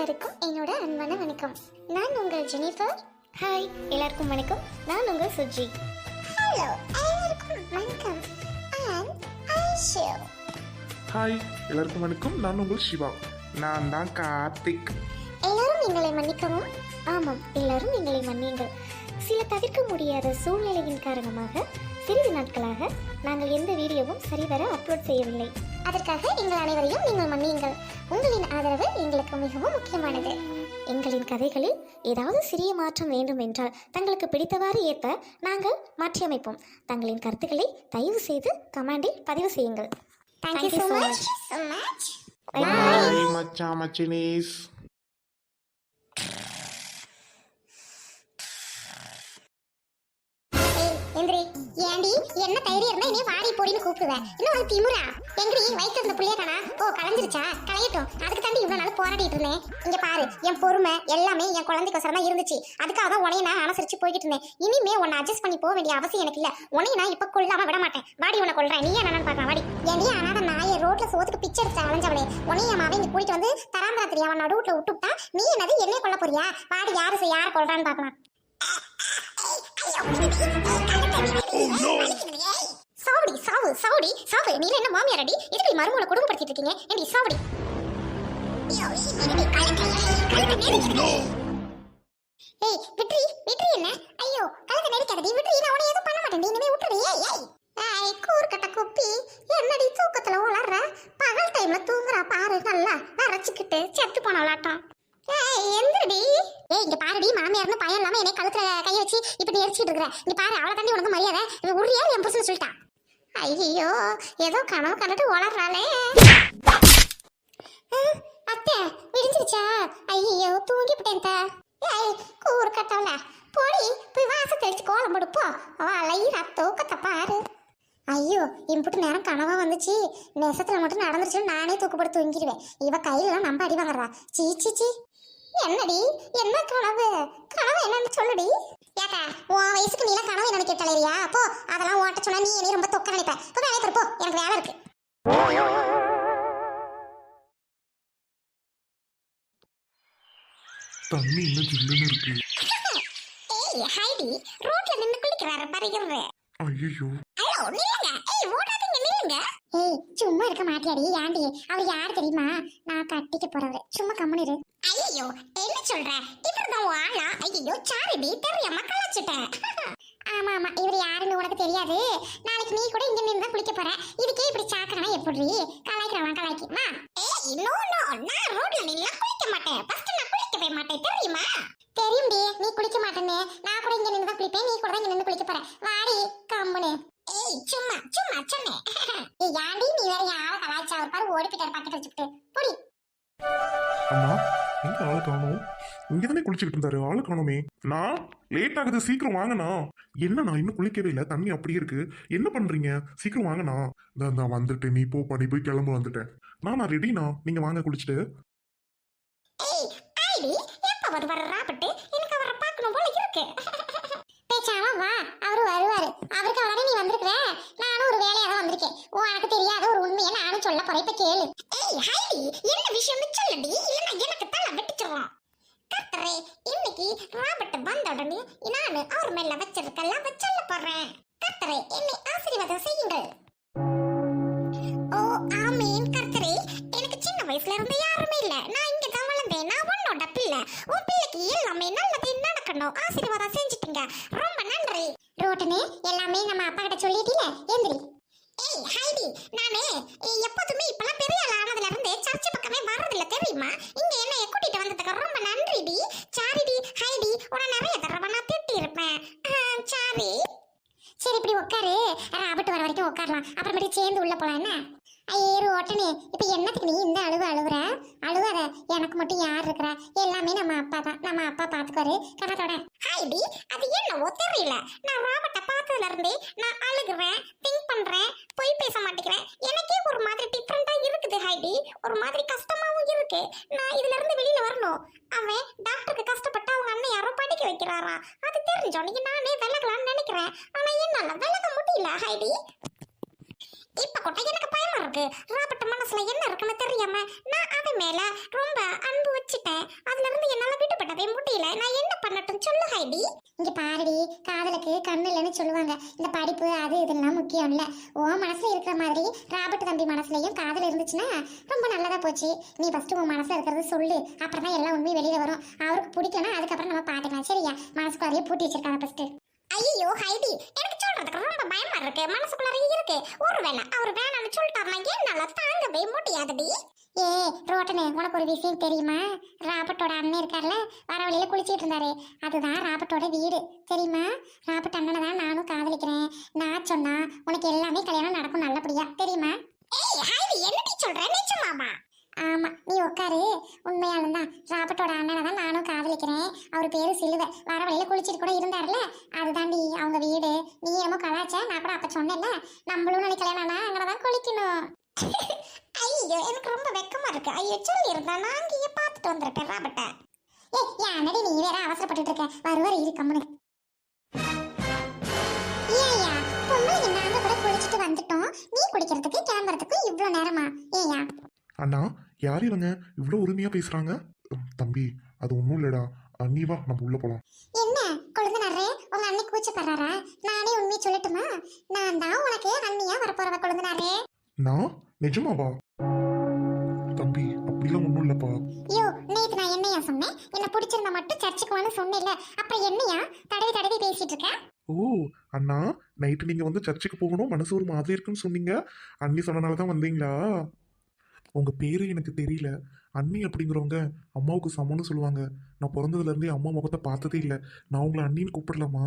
எல்லாருக்கும் என்னோட அன்பான வணக்கம். நான் உங்கள் ஜெனிஃபர். ஹாய் எல்லாருக்கும் வணக்கம். நான் உங்கள் சுஜி. ஹலோ எல்லாருக்கும் வணக்கம். ஹாய் எல்லாருக்கும் வணக்கம். நான் உங்கள் சிவா நான் தான் கார்த்திக். எல்லாரும் எங்களை மன்னிக்கவும். ஆமாம் எல்லாரும் எங்களை மன்னியுங்கள். சில தவிர்க்க முடியாத சூழ்நிலையின் காரணமாக சிறிது நாட்களாக நாங்கள் எந்த வீடியோவும் சரிவர அப்லோட் செய்யவில்லை. அதற்காக எங்கள் அனைவரையும் நீங்கள் மன்னியுங்கள். உங்களின் ஆதரவு எங்களுக்கு மிகவும் முக்கியமானது. எங்களின் கதைகளில் ஏதாவது சிறிய மாற்றம் வேண்டும் என்றால் தங்களுக்கு பிடித்தவாறு ஏற்ப நாங்கள் மாற்றியமைப்போம். தங்களின் கருத்துக்களை தயவு செய்து கமெண்டில் பதிவு செய்யுங்கள். தேங்க்யூ ஸோ மச் மச்சினீஸ் எந்திரி. ஏண்டி என்ன தைரியம் இருந்தா இனி வாடி போடின்னு கூப்பிடுவேன் இன்னும் அது திமுறா? எங்கடி வயிற்று இருந்த புள்ளைய காணா ஓ கலைஞ்சிருச்சா? கலையட்டும். அதுக்கு தாண்டி இவ்வளவு நாள் போராடிட்டு இருந்தேன். இங்க பாரு என் பொறுமை எல்லாமே என் குழந்தைக்கோசரமா இருந்துச்சு. அதுக்காக தான் உனைய நான் அனுசரிச்சு போய்கிட்டு இருந்தேன். இனிமே உன்னை அட்ஜஸ்ட் பண்ணி போக வேண்டிய அவசியம் எனக்கு இல்ல. உனைய நான் இப்ப கொல்லாம விட மாட்டேன். வாடி உன்னை கொள்றேன் நீ என்னன்னு பாக்கலாம். வாடி. ஏண்டி அனாத நாய ரோட்ல சோத்துக்கு பிச்சை எடுத்து அலைஞ்சவளே. உனைய மாவே இங்க கூட்டிட்டு வந்து தராந்தரா தெரியாம நடுவுட்ல விட்டுட்டா நீ என்னது என்னைய கொல்ல போறியா? வாடி யாரு செய்- கொள்றான்னு பாக்கலாம். பார்க்கலாம் சாவடி சாவு சாவடி சாவு. நீ என்ன மாமியாரடி? இதுக்கு மருமகளை குடும்பப்படுத்திட்டு இருக்கீங்க? ஏண்டி சாவடி. ஏய் விட்ரி விட்ரி என்ன? ஐயோ கழுத்தை நெரிக்காதடி விட்ரி நான் உன்னை எதுவும் பண்ண மாட்டேன் இனிமே விட்டுறி ஏய் ஏய். ஏய் கூர்க்கட்ட குப்பி. என்னடி தூக்கத்துல உளர்ற? பகல் டைம்ல தூங்குறா பாரு நல்லா அரைச்சிக்கிட்டு செத்து போனவளாட்டம் ஏய் இங்க பாருடி மாமியார்னு பயம் இல்லாம என்னை கழுத்துல கைய வச்சு இப்படி எரிச்சிட்டு இருக்கிற. இங்க பாரு அவளை தாண்டி உனக்கு மரியாதை. இது உரியா என் புருஷன் சொல்லிட்டான் ஐயோ ஏதோ கனவு கண்டுட்டு வளர்றாளே அஹ், அத்தை விடிஞ்சிருச்சா? ஐயோ தூங்கிவிட்டேன் தா. ஏய் கூறு கட்டவல போடி போய் வாச தெளிச்சு கோலம் போடுப்போ வளையிற தூக்கத்தை பாரு. ஐயோ இம்புட்டு நேரம் கனவா வந்துச்சு. நெசத்துல மட்டும் நடந்துருச்சு நானே தூக்குப்பட்டு தூங்கிடுவேன். இவ கையில நம்ம அடி வாங்குறா. சீ சீ சீ. என்னடி? என்ன கனவு? கனவு என்னன்னு சொல்லுடி. ஏக்கா உன் வயசுக்கு நீல கனவு என்னன்னு கேட்டலையா அப்போ அதெல்லாம் ஓட்ட சொன்னா நீ என்னைய ரொம்ப தொக்க நினைப்ப. இப்போ வேலையை பாரு, போ. எனக்கு வேலை இருக்கு. தண்ணி இன்னும் ஜில்லுன்னு இருக்கு. ஏய் ஹைடி ரோட்ல நின்னு குளிக்கிறாரு பாருங்க ஐயோ ஏய் சும்மா இருக்க மாட்டியாடி ஏண்டி? அவர் யார் தெரியுமா? நான் கட்டிக்க சும்மா கம்முனு ஐயோ என்ன சொல்ற? ஆளா? ஐயோ சாரிடி தெரியாம கலாச்சிட்டேன் ஆமா ஆமா இவர் யாருன்னு உனக்கு தெரியாது. நாளைக்கு நீ கூட இங்க நின்று தான் குளிக்க போற. இதுக்கே இப்படி சாக்கறனா எப்படி கலாய்க்கிறவன் கலாய்க்கு வா. ஏய் நோ நோ நான் ரோட்ல நின்னா குளிக்க மாட்டேன். ஃபர்ஸ்ட் நான் குளிக்கவே மாட்டேன் தெரியுமா? தெரியும்டி நீ குளிக்க மாட்டேன்னு. நான் கூட இங்க நின்று தான் குளிப்பேன் நீ கூட தான் இங்க நின்று குளிக்க போற. வாடி கம்முனு ஏய் சும்மா சும்மா சொன்னேன் ஏய் யாண்டி நீ வேற யார கலாய்ச்சா ஒரு பாரு ஓடி போயிட்டாரு பக்கத்துல வச்சுக்கிட்டு போடி அம்மா எங்க ஆளு காணோம் இங்க தானே குளிச்சுக்கிட்டு இருந்தாரு ஆளு காணோமே நான் லேட் ஆகுது சீக்கிரம் வாங்கண்ணா என்ன நான் இன்னும் குளிக்கவே இல்லை தண்ணி அப்படியே இருக்கு என்ன பண்றீங்க சீக்கிரம் வாங்கண்ணா இந்த நான் வந்துட்டேன் நீ போ பண்ணி போய் கிளம்ப வந்துட்டேன் நான் நான் ரெடிண்ணா நீங்க வாங்க குளிச்சுட்டு ஏய் ஐடி எப்ப வருவாரு ராபட்டு எனக்கு அவரை பார்க்கணும் போல இருக்கு பேசாம வா அவரு வருவாரு அவருக்கு அவரை நீ வந்திருக்கிற நானும் ஒரு வேலையா தான் வந்திருக்கேன் உனக்கு தெரியாத ஒரு உண்மையை நானும் சொல்ல போறேன். இப்ப கேளு. ஏய் ஹைடி என்ன விஷயம் சொல்லடி? இல்லைன்னா எனக்கு தலை வெட்டிச்சிருவோம் கத்தரே இன்னைக்கு ராபர்ட் வந்த உடனே நானு அவர் மேல வச்சிருக்கலாம் சொல்ல போறேன். கத்தரே என்னை ஆசீர்வாதம் செய்யுங்கள். ஓ ஆமீன். கர்த்தரே எனக்கு சின்ன வயசுல இருந்து யாருமே இல்ல. நான் இங்க தான் வளர்ந்தேன். நான் உன்னோட பிள்ளை. உன் பிள்ளைக்கு எல்லாமே நல்லதே நடக்கணும். ஆசீர்வாதம் செஞ்சுட்டீங்க. ரொம்ப நன்றி. ரோட்டனே எல்லாமே நம்ம அப்பா கிட்ட சொல்லிட்டீல? எந்திரி. ஏய் ஹைடி நானே எப்போதுமே இப்பெல்லாம் பெரிய ஆள் ஆனதுல இருந்து சர்ச் பக்கமே வர்றதில்ல தெரியுமா? இங்க என்ன கூட்டிட்டு வந்ததுக்கு ரொம்ப நன்றிடி. சாரிடி ஹைடி உன நிறைய தடவை நான் திட்டி இருப்பேன் சாரி. சரி இப்படி உட்காரு. ராபர்ட் வர வரைக்கும் உட்காரலாம். அப்புறமேட்டு சேர்ந்து உள்ள போலாம் என்ன ஐயோ ஓட்டனே இப்ப என்னத்துக்கு நீ இந்த அழுவ அழுவுற அழுவாத எனக்கு மட்டும் யார் இருக்கிறா எல்லாமே நம்ம அப்பா தான் நம்ம அப்பா பாத்துக்காரு கணக்கோட ஹைடி அது என்னவோ தெரியல நான் ராபர்ட்ட பார்த்ததுல இருந்தே நான் அழுகுறேன் திங்க் பண்றேன் பொய் பேச மாட்டேங்கிறேன் எனக்கே ஒரு மாதிரி டிஃப்ரெண்டா இருக்குது ஒரு மாதிரி கஷ்டமாவும் இருக்கு. நான் இதுல இருந்து வெளியில வரணும். அவன் டாக்டருக்கு கஷ்டப்பட்டு அவங்க அண்ணன் யாரோ படிக்க வைக்கிறாரா? அது தெரிஞ்சோன்னே நானே விலகலாம்னு நினைக்கிறேன். ஆனா என்னால விலக முடியல ஹைடி. இப்ப கூட எனக்கு பயமா இருக்கு. ராபர்ட் மனசுல என்ன இருக்குன்னு தெரியாம நான் அவன் மேல ரொம்ப அன்பு வச்சுட்டேன். அதுல இருந்து என்ன என்ன பண்ணட்டும் சொல்லு ஹைடி. இங்க பாருடி காதலுக்கு கண்ணு இல்லைன்னு சொல்லுவாங்க. இந்த படிப்பு அது இதெல்லாம் முக்கியம் இல்ல. உன் மனசுல இருக்கிற மாதிரி ராபர்ட் தம்பி மனசுலயும் காதல் இருந்துச்சுன்னா ரொம்ப நல்லதா போச்சு. நீ ஃபர்ஸ்ட் உன் மனசுல இருக்கிறது சொல்லு. அப்புறம் தான் எல்லா உண்மையும் வெளியில வரும். அவருக்கு பிடிக்கணும் அதுக்கப்புறம் நம்ம பாத்துக்கலாம். சரியா? மனசுக்குள்ளாரையே பூட்டி வச்சிருக்காங்க ஃபர்ஸ்ட் ஐயோ ஹைடி எனக்கு சொல்றதுக்கு ரொம்ப பயமா இருக்கு. மனசுக்குள்ளாரையே இருக்கு. ஒருவேளை அவர் வேணாம்னு சொல்லிட்டாருனா என்னால தாங்கவே முடியாதுடி? ஏ ரோட்டனு உனக்கு ஒரு விஷயம் தெரியுமா? ராபர்ட்டோட அண்ணன் இருக்கார்ல வர வழியில குளிச்சிட்டு இருந்தாரு. அதுதான் ராபர்ட்டோட வீடு. தெரியுமா? ராபர்ட் அண்ணனை தான் நானும் காதலிக்கிறேன். நான் சொன்னா உனக்கு எல்லாமே கல்யாணம் நடக்கும் நல்லபடியா. தெரியுமா? ஏய் ஹைடி என்னடி சொல்ற? நிஜமாமா ஆமா நீ உட்காரு உண்மையாலும் தான் ராபர்ட்டோட அண்ணனை தான் நானும் காதலிக்கிறேன். அவர் பேரு சிலுவை. வர வழியில குளிச்சிட்டு கூட இருந்தார்ல அதுதாண்டி அவங்க வீடு. நீ என்னமோ கலாச்ச? நான் கூட அப்ப சொன்னேன்ல. நம்மளும் நாளைக்கு கல்யாணம்னா அங்கதான் குளிக்கணும். ஐயோ எனக்கு ரொம்ப வெக்கமா இருக்கு. ஐயோ சொல்லி இருந்தா நான் அங்கேயே பார்த்துட்டு வந்திருப்பேன் ராபர்ட்டை. ஏ என்னடி நீ வேற அவசரப்பட்டுட்டு இருக்க? வருவார் இரு கம்முனு. ஏயா பொம்பளைங்க நாங்க கூட குளிச்சுட்டு வந்துட்டோம். நீ குளிக்கிறதுக்கு கிளம்புறதுக்கு இவ்வளவு நேரமா? ஏயா அண்ணா யார் இவங்க? இவ்வளோ உரிமையா பேசுறாங்க? உம், தம்பி அது ஒன்றும் இல்லடா. நீ வா நம்ம உள்ள போலாம். என்ன? கொழுந்தனாரே உங்க அண்ணி கூச்சப்படுறாரா? நானே உண்மையை சொல்லட்டுமா? நான் தான் உனக்கு அண்ணியா வரப்போறவ கொழுந்தனாரே நான் நிஜமாவா? தம்பி அப்படிலாம் ஒன்றும் இல்லப்பா. ஐயோ நேத்து நான் என்னையா சொன்னேன்? என்ன பிடிச்சிருந்தா மட்டும் சர்ச்சுக்கு வான்னு சொன்னேன்ல அப்புறம் என்னையா? தடவி தடவி பேசிட்டு இருக்க? ஓ அண்ணா நைட்டு நீங்க வந்து சர்ச்சுக்கு போகணும்? மனசு ஒரு மாதிரி இருக்குன்னு சொன்னீங்க. அண்ணி சொன்னனால தான் வந்தீங்களா? உங்கள் பேர் எனக்கு தெரியல. அண்ணி அப்படிங்கிறவங்க அம்மாவுக்கு சமம்னு சொல்லுவாங்க. நான் பிறந்ததுலேருந்தே அம்மா முகத்தை பார்த்ததே இல்லை. நான் உங்களை அண்ணின்னு கூப்பிடலாமா?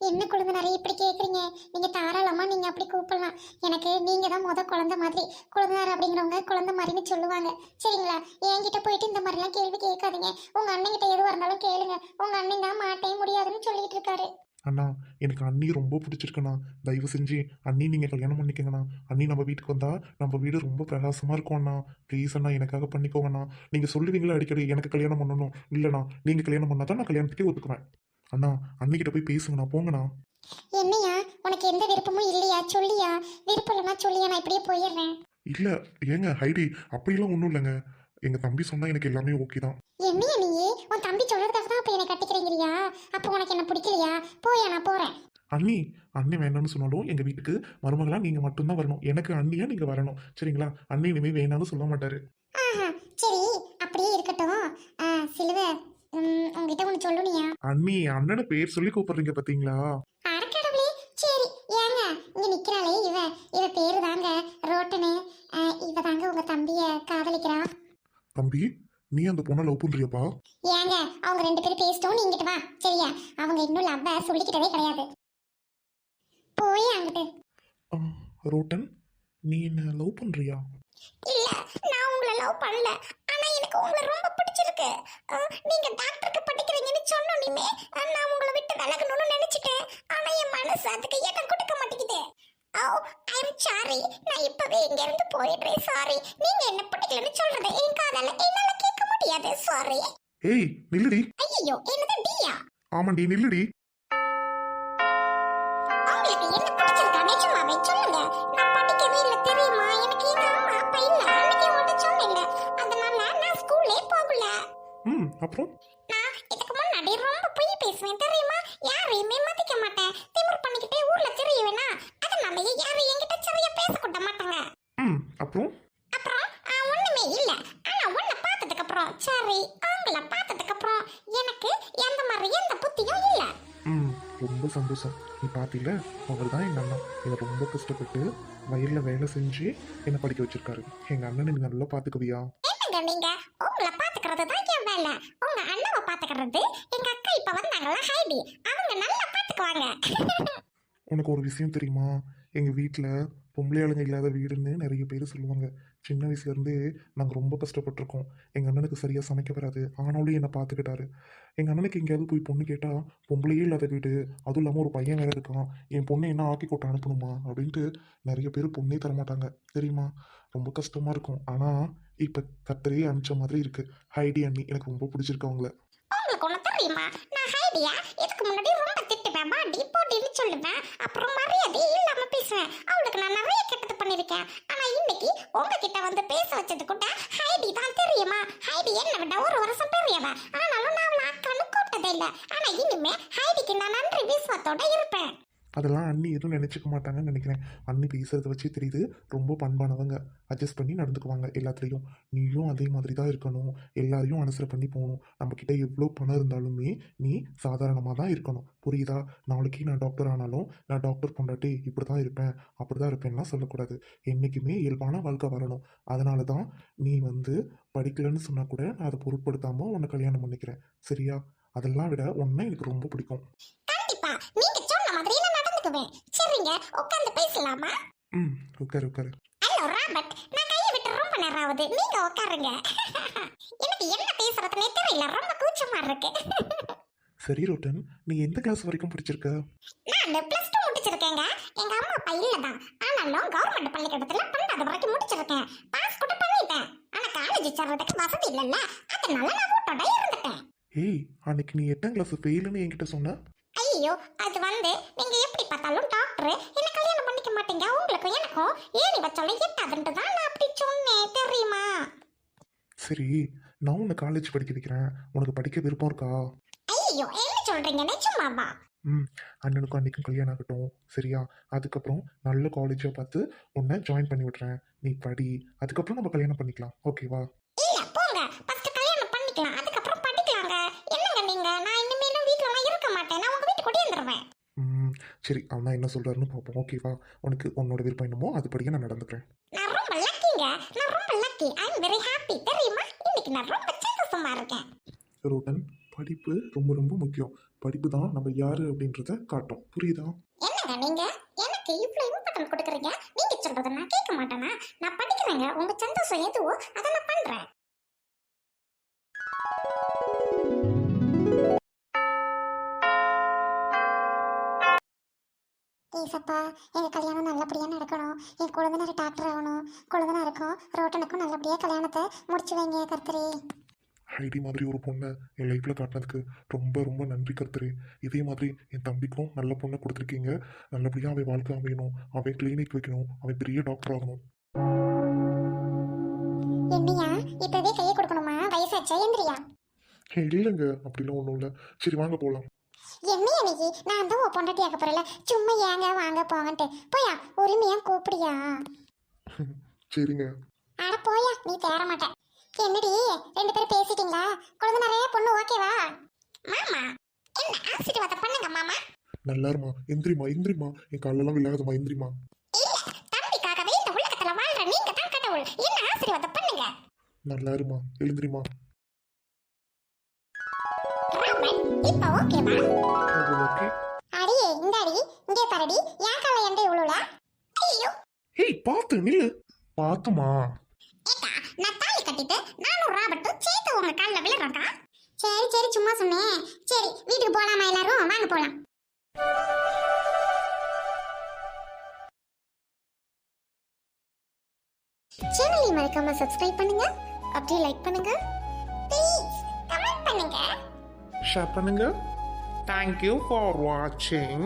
என்ன குழந்தைனாரே இப்படி கேட்குறீங்க நீங்கள் தாராளமாக நீங்கள் அப்படி கூப்பிடலாம். எனக்கு நீங்கள் தான் முத குழந்தை மாதிரி. குழந்தைனார் அப்படிங்கிறவங்க குழந்தை மாதிரின்னு சொல்லுவாங்க. சரிங்களா? என்கிட்ட போயிட்டு இந்த மாதிரிலாம் கேள்வி கேட்காதீங்க. உங்கள் அண்ணன் கிட்ட எதுவாக இருந்தாலும் கேளுங்க. உங்கள் அண்ணன் தான் மாட்டே முடியாதுன்னு சொல்லிட்டு இருக்காரு. அண்ணா எனக்கு அண்ணி ரொம்ப பிடிச்சிருக்குண்ணா. தயவு செஞ்சு அண்ணி நீங்க கல்யாணம் பண்ணிக்கங்கண்ணா. அண்ணி நம்ம வீட்டுக்கு வந்தா நம்ம வீடு ரொம்ப பிரகாசமா இருக்கும் அண்ணா. ப்ளீஸ் அண்ணா எனக்காக பண்ணிக்கோங்கண்ணா. நீங்க சொல்லுவீங்களா அடிக்கடி எனக்கு கல்யாணம் பண்ணணும்? இல்லைண்ணா நீங்க கல்யாணம் பண்ணாதான் நான் கல்யாணத்துக்கே ஒத்துக்குவேன். அண்ணா அண்ணிக்கிட்ட போய் பேசுங்கண்ணா போங்கண்ணா. என்னையா? உனக்கு எந்த விருப்பமும் இல்லையா? சொல்லியா? விருப்பம் இல்லைன்னா சொல்லியா? நான் இப்படியே போயிடுறேன். இல்ல ஏங்க ஹைடி அப்படிலாம் ஒன்றும் இல்லைங்க. எங்க தம்பி சொன்னா எனக்கு எல்லாமே ஓகே தான். என்னையா நீ? உன் தம்பி சொல்றதுக்காக தான் அப்ப என்னை கட்டிக்கிறீங்கறியா? அப்போ உனக்கு என்ன பிடிக்கலையா? போயா நான் போறேன். அண்ணி அண்ணி வேணாம்னு சொன்னாலும் எங்க வீட்டுக்கு மருமகளா நீங்க மட்டும்தான் வரணும். எனக்கு அண்ணியா நீங்க வரணும். சரிங்களா? அண்ணி இனிமே வேணாம்னு சொல்ல மாட்டாரு. சரி அப்படியே இருக்கட்டும். சிலுவை உங்ககிட்ட ஒன்று சொல்லணுயா அண்ணி அண்ணனை பேர் சொல்லி கூப்பிடுறீங்க பாத்தீங்களா? அடக்கடவுளே சரி ஏங்க இங்க நிக்கிறாளே இவ. இவ பேரு தாங்க ரோட்டனு. இவ தாங்க உங்க தம்பிய காதலிக்கிறா. தம்பி நீ அந்த பொண்ணை லவ் பண்றியப்பா? ஏங்க அவங்க ரெண்டு பேரும் பேசிட்டோம் நீ இங்கிட்டு வா. சரியா? அவங்க இன்னும் லவ்வ சொல்லிக்கிட்டதே கிடையாது. போய் அங்கிட்டு. ரோட்டன் நீ என்ன லவ் பண்றியா? இல்ல நான் உங்களை லவ் பண்ணல. ஆனா எனக்கு உங்களை ரொம்ப பிடிச்சிருக்கு. நீங்க டாக்டருக்கு படிக்கிறீங்கன்னு சொன்னோனே நான் உங்களை விட்டு விலகணும்னு நினைச்சிட்டேன். ஆனா என் மனசு அதுக்கு இடம் கொடுக்க மாட்டேங்குது. ஓ ஐ சாரி நான் இப்பவே இங்க இருந்து போயிடுறேன். சாரி நீங்க என்ன பிடிக்கலன்னு சொல்றதை என் காதால. என்னால கேட்க முடியாது. சாரி ஏய் நில்லுடி. ஐயோ என்னது டியா? ஆமாண்டி நில்லுடி. உங்களுக்கு என்ன பிடிச்சிருக்கா? நிஜமாவே சொல்லுங்க. நான் படிக்கவே இல்ல தெரியுமா? எனக்கு எங்க அம்மா அப்பா இல்ல. அன்னைக்கு உங்கள்ட்ட சொன்னேன்ல அதனால நான் ஸ்கூல்லே போகல. ம் அப்புறம்? நான் இதுக்கு முன்னாடி ரொம்ப பொய் பேசுவேன் தெரியுமா? யாரையுமே மதிக்க மாட்டேன். அதனாலயே யாரும் என்கிட்ட சரியா பேசக்கூட மாட்டாங்க. ம் அப்புறம்? அப்புறம் ஒண்ணுமே இல்ல. ஆனா உன்னை பார்த்ததுக்கு அப்புறம் சரி அவங்கள பார்த்ததுக்கு அப்புறம் எனக்கு எந்த மாதிரி எந்த புத்தியும் இல்ல. ம் ரொம்ப சந்தோஷம். நீ பார்த்தில அவர் தான் எங்கள் அண்ணா. என்னை ரொம்ப கஷ்டப்பட்டு வயலில் வேலை செஞ்சு என்னை படிக்க வச்சிருக்காரு. எங்கள் அண்ணனை நீ நல்லா பார்த்துக்குவியா என்னங்க நீங்க? உங்களை பாத்துக்கிறது தான் என் வேலை. உங்க அண்ணாவை பாத்துக்கிறது எங்க அக்கா இப்ப வந்தாங்களா ஹைடி அவங்க நல்லா பாத்துக்குவாங்க. உனக்கு ஒரு விஷயம் தெரியுமா? எங்கள் வீட்டில் பொம்பளை ஆளுங்க இல்லாத வீடுன்னு நிறைய பேர் சொல்லுவாங்க. சின்ன வயசுலேருந்தே நாங்கள் ரொம்ப கஷ்டப்பட்டிருக்கோம். எங்கள் அண்ணனுக்கு சரியாக சமைக்க வராது. ஆனாலும் என்னை பார்த்துக்கிட்டாரு எங்கள் அண்ணனுக்கு எங்கேயாவது போய் பொண்ணு கேட்டால் பொம்பளையே இல்லாத வீடு. அதுவும் இல்லாமல் ஒரு பையன் வேறு இருக்கான். என் பொண்ணை என்ன ஆக்கி கொட்ட அனுப்பணுமா? அப்படின்ட்டு நிறைய பேர் பொண்ணே தரமாட்டாங்க தெரியுமா? ரொம்ப கஷ்டமாக இருக்கும். ஆனால் இப்போ கத்தரையே அனுப்பிச்ச மாதிரி இருக்குது ஹைடி அண்ணி எனக்கு ரொம்ப பிடிச்சிருக்கு அவங்கள. உங்களுக்கு ஒன்று தெரியுமா? நான் ஹைடியா? இதுக்கு முன்னாடி ரொம்ப வச்சுக்க மாட்டாங்கன்னு நினைக்கிறேன். அண்ணி பேசுகிறத வச்சே தெரியுது. ரொம்ப பண்பானவங்க. அட்ஜஸ்ட் பண்ணி நடந்துக்குவாங்க எல்லாத்துலேயும். நீயும் அதே மாதிரி தான் இருக்கணும். எல்லாரையும் அனுசரை பண்ணி போகணும். நம்மக்கிட்ட எவ்வளோ பணம் இருந்தாலுமே நீ சாதாரணமாக தான் இருக்கணும். புரியுதா? நாளைக்கு நான் டாக்டர் ஆனாலும் நான் டாக்டர் பொண்டாட்டி இப்படி தான் இருப்பேன். அப்படி தான் இருப்பேன்லாம் சொல்லக்கூடாது. என்றைக்குமே இயல்பான வாழ்க்கை வரணும் அதனால தான் நீ வந்து படிக்கலைன்னு சொன்னால் கூட நான் அதை பொருட்படுத்தாமல் உன்னை கல்யாணம் பண்ணிக்கிறேன். சரியா? அதெல்லாம் விட உன்னை எனக்கு ரொம்ப பிடிக்கும். நடந்துக்குவேன் சரிங்க உட்கார்ந்து பேசலாமா? ம் உட்காரு உட்காரு. ஹலோ ராபர்ட் நான் கையை விட்டு ரொம்ப நேரம் ஆகுது நீங்க உட்காருங்க. எனக்கு என்ன பேசுறதுனே தெரியல. ரொம்ப கூச்சமா இருக்கு. சரி ரோட்டன். நீ எந்த கிளாஸ் வரைக்கும் படிச்சிருக்க? நான் பிளஸ் டூ முடிச்சிருக்கேங்க. எங்க அம்மா அப்பா இல்லதான். ஆனாலும் கவர்மெண்ட் பள்ளிக்கூடத்துல பன்னெண்டாவது வரைக்கும் முடிச்சிருக்கேன். பாஸ் கூட பண்ணிட்டேன். ஆனா காலேஜ் சேர்றதுக்கு வசதி இல்லைல்ல. அதனால நான் வீட்டோட இருந்துட்டேன். ஏய் அன்னைக்கு நீ எட்டாம் கிளாஸ் ஃபெயிலுன்னு என்கிட்ட சொன்ன? ஐயோ அது வந்து நீங்க எப்படி பார்த்தாலும் டாக்டர் என்ன கல்யாணம் பண்ணிக்க மாட்டீங்க? உங்களுக்கும் எனக்கும் ஏணி வச்சாலும் எட்டாதுன்ட்டு தான் நான் அப்படி சொன்னேன் தெரியுமா? சரி நான் உன்னை காலேஜ் படிக்க வைக்கிறேன். உனக்கு படிக்க விருப்பம் இருக்கா? ஐயோ என்ன சொல்றீங்க? நிஜமாவா ம் அண்ணனுக்கும் அன்னைக்கும் கல்யாணம் ஆகட்டும் சரியா? அதுக்கப்புறம் நல்ல காலேஜாக பார்த்து உன்னை ஜாயின் பண்ணி விட்றேன். நீ படி அதுக்கப்புறம் நம்ம கல்யாணம் பண்ணிக்கலாம். ஓகேவா சரி அவனா என்ன சொல்கிறாருன்னு பார்ப்போம். ஓகேவா உனக்கு உன்னோட விருப்பம் என்னமோ அதுபடியே நான் நடந்துக்கிறேன். நான் ரொம்ப லக்கிங்க நான் ரொம்ப lucky I am very happy தெரியுமா? இன்னைக்கு நான் ரொம்ப சந்தோஷமா இருக்கேன். ரோட்டன் படிப்பு ரொம்ப ரொம்ப முக்கியம். படிப்பு தான் நம்ம யாரு அப்படின்றத காட்டும். புரியுதா? என்னங்க நீங்க? எனக்கு இவ்வளவு இம்பார்ட்டன்ட் கொடுக்குறீங்க? நீங்க சொல்றத நான் கேட்க மாட்டேனா? நான் படிக்கிறேங்க. உங்க சந்தோஷம் எதுவோ அதை நான் பண்றேன். ஏசப்பா எங்க கல்யாணம் நல்லபடியா நடக்கணும். என் குழந்தைனார் டாக்டர் ஆகணும். குழந்தைனாருக்கும் ரோட்டனுக்கும் நல்லபடியா கல்யாணத்தை முடிச்சு வைங்க கர்த்தரே. ஹைடி மாதிரி ஒரு பொண்ணை என் லைஃப்பில் காட்டினதுக்கு ரொம்ப ரொம்ப நன்றி கர்த்தரே. இதே மாதிரி என் தம்பிக்கும் நல்ல பொண்ணை கொடுத்துருக்கீங்க. நல்லபடியாக அவன் வாழ்க்கை அமையணும். அவன் கிளினிக் வைக்கணும். அவன் பெரிய டாக்டர் ஆகணும். என்னையா இப்பவே கையை கொடுக்கணுமா? வயசாச்சா? எந்திரியா? இல்லைங்க. அப்படிலாம் ஒன்றும் இல்லை. சரி வாங்க போகலாம் என்னையா நீ நான் தான் உன் பொண்டாட்டி ஆக்க போறல சும்மா ஏங்க வாங்க போங்கன்ட்டு. போயா? உரிமையா கூப்பிடியா? சரிங்க. அட போயா நீ தேற மாட்ட என்னடி ரெண்டு பேரும் பேசிட்டீங்களா? குழந்தை நிறைய பொண்ணு ஓகேவா மாமா என்ன ஆசீர்வாதம் பண்ணுங்க மாமா. நல்லா இருமா. எந்திரிமா எந்திரிமா என் காலெல்லாம் விழாதம்மா எந்திரிமா இல்ல தம்பிக்காகவே இந்த உலகத்துல வாழ்ற நீங்க தான் கடவுள். என்ன ஆசீர்வாதம் பண்ணுங்க? நல்லா இருமா. எழுந்திரிமா இப்ப ஓகேவா ஓகே அடியே இந்த அடி இங்கே பாருடி. ஏன் கால எண்டை உழுல ஐயோ ஏய் பார்த்து நில்லு. பார்த்துமா? ஏக்கா நான் தாலி கட்டிட்டு நானும் ராபர்ட்டும் சேர்த்து உங்க காலில் விழுறோம்க்கா சரி சரி சும்மா சொன்னேன். சரி வீட்டுக்கு போலாமா எல்லாரும்? வாங்க போலாம். சேனலை மறக்காம சப்ஸ்கிரைப் பண்ணுங்க. அப்படியே லைக் பண்ணுங்க. ப்ளீஸ் கமெண்ட் பண்ணுங்க. ஷேர் பண்ணுங்க தேங்க்யூ ஃபார் வாட்சிங்